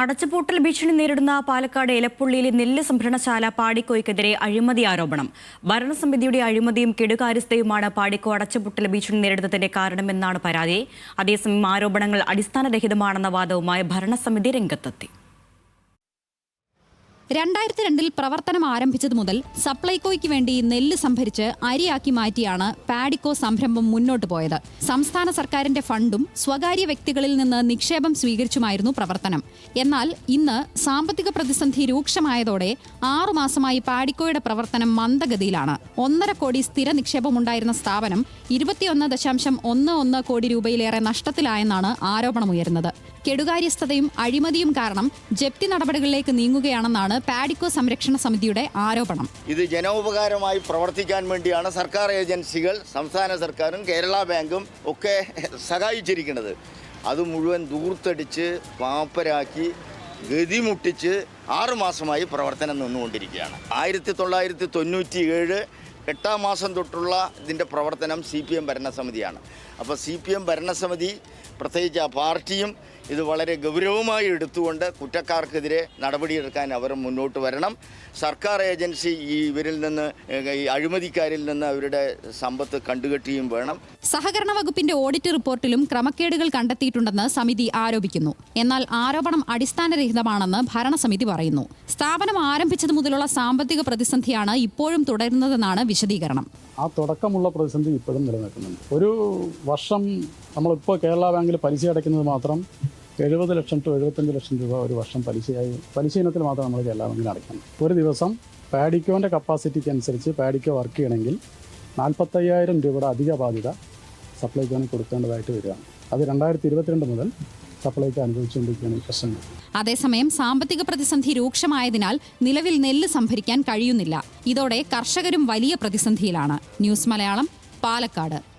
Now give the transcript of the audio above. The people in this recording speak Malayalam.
അടച്ചുപൂട്ടൽ ഭീഷണി നേരിടുന്ന പാലക്കാട് എലപ്പുള്ളിയിലെ നെല്ല് സംഭരണശാല പാടിക്കോയ്ക്കെതിരെ അഴിമതി ആരോപണം. ഭരണസമിതിയുടെ അഴിമതിയും കെടുകാര്യസ്ഥയുമാണ് പാടിക്കോ അടച്ചുപൂട്ടൽ ഭീഷണി നേരിടുന്നതിന്റെ കാരണമെന്നാണ് പരാതി. അതേസമയം ആരോപണങ്ങൾ അടിസ്ഥാനരഹിതമാണെന്ന വാദവുമായി ഭരണസമിതി രംഗത്തെത്തി. രണ്ടായിരത്തി രണ്ടിൽ പ്രവർത്തനം ആരംഭിച്ചത് മുതൽ സപ്ലൈകോയ്ക്ക് വേണ്ടി നെല്ല് സംഭരിച്ച് അരിയാക്കി മാറ്റിയാണ് പാഡിക്കോ സംരംഭം മുന്നോട്ട് പോയത്. സംസ്ഥാന സർക്കാരിന്റെ ഫണ്ടും സ്വകാര്യ വ്യക്തികളിൽ നിന്ന് നിക്ഷേപം സ്വീകരിച്ചുമായിരുന്നു പ്രവർത്തനം. എന്നാൽ ഇന്ന് സാമ്പത്തിക പ്രതിസന്ധി രൂക്ഷമായതോടെ ആറുമാസമായി പാഡിക്കോയുടെ പ്രവർത്തനം മന്ദഗതിയിലാണ്. ഒന്നര കോടി സ്ഥിര നിക്ഷേപമുണ്ടായിരുന്ന സ്ഥാപനം ഇരുപത്തിയൊന്ന് ദശാംശം ഒന്ന് ഒന്ന് കോടി രൂപയിലേറെ നഷ്ടത്തിലായെന്നാണ് ആരോപണമുയരുന്നത്. കെടുകാര്യസ്ഥതയും അഴിമതിയും കാരണം ജപ്തി നടപടികളിലേക്ക് നീങ്ങുകയാണെന്നാണ് പാഡിക്കോ സംരക്ഷണ സമിതിയുടെ ആരോപണം. ഇത് ജനോപകാരമായി പ്രവർത്തിക്കാൻ വേണ്ടിയാണ് സർക്കാർ ഏജൻസികൾ സംസ്ഥാന സർക്കാരും കേരള ബാങ്കും ഒക്കെ സഹായിച്ചിരിക്കുന്നത്. അത് മുഴുവൻ ദൂർത്തടിച്ച് പാപ്പരാക്കി ഗതിമുട്ടിച്ച് ആറുമാസമായി പ്രവർത്തനം നിന്നുകൊണ്ടിരിക്കുകയാണ്. ആയിരത്തി തൊള്ളായിരത്തി തൊണ്ണൂറ്റി ഏഴ് എട്ടാം മാസം തൊട്ടുള്ള ഇതിന്റെ പ്രവർത്തനം സി പി എം ഭരണസമിതിയാണ്. അപ്പോൾ സി പി എം ഭരണസമിതി പ്രത്യേകിച്ച് ആ പാർട്ടിയും ഇത് വളരെ ഗൗരവമായി എടുത്തുകൊണ്ട് കുറ്റക്കാർക്കെതിരെ നടപടിയെടുക്കാൻ അവർ മുന്നോട്ട് വരണം. സർക്കാർ ഏജൻസി ഈ ഇവരിൽ നിന്ന് ഈ അഴിമതിക്കാരിൽ നിന്ന് അവരുടെ സമ്പത്ത് കണ്ടുകെട്ടിയും വേണം. സഹകരണ വകുപ്പിന്റെ ഓഡിറ്റ് റിപ്പോർട്ടിലും ക്രമക്കേടുകൾ കണ്ടെത്തിയിട്ടുണ്ടെന്ന് സമിതി ആരോപിക്കുന്നു. എന്നാൽ ആരോപണം അടിസ്ഥാനരഹിതമാണെന്ന് ഭരണസമിതി പറയുന്നു. സ്ഥാപനം ആരംഭിച്ചത് മുതലുള്ള സാമ്പത്തിക പ്രതിസന്ധിയാണ് ഇപ്പോഴും തുടരുന്നതെന്നാണ് വിശദീകരണം. ആ തുടക്കമുള്ള പ്രതിസന്ധി ഇപ്പോഴും നിലനിൽക്കുന്നുണ്ട്. ഒരു വർഷം നമ്മളിപ്പോൾ കേരള ബാങ്കിൽ പലിശ അടയ്ക്കുന്നത് മാത്രം എഴുപത് ലക്ഷം ടു എഴുപത്തഞ്ച് ലക്ഷം രൂപ ഒരു വർഷം പലിശയായി. പലിശ ഇനത്തിൽ മാത്രം നമ്മൾ കേരള ബാങ്കിൽ അടയ്ക്കണം. ഒരു ദിവസം പാഡിക്കോന്റെ കപ്പാസിറ്റിക്ക് അനുസരിച്ച് പാഡിക്കോ വർക്ക് ചെയ്യണമെങ്കിൽ നാൽപ്പത്തയ്യായിരം രൂപയുടെ അധിക ബാധ്യത സപ്ലൈക്കോന് കൊടുക്കേണ്ടതായിട്ട് വരികയാണ് അത് രണ്ടായിരത്തി ഇരുപത്തിരണ്ട് മുതൽ സപ്ലൈക്ക് അനുഭവിച്ചുകൊണ്ടിരിക്കുകയാണ് ഈ പ്രശ്നങ്ങൾ. അതേസമയം സാമ്പത്തിക പ്രതിസന്ധി രൂക്ഷമായതിനാൽ നിലവിൽ നെല്ല് സംഭരിക്കാൻ കഴിയുന്നില്ല. ഇതോടെ കർഷകരും വലിയ പ്രതിസന്ധിയിലാണ്. ന്യൂസ് മലയാളം പാലക്കാട്.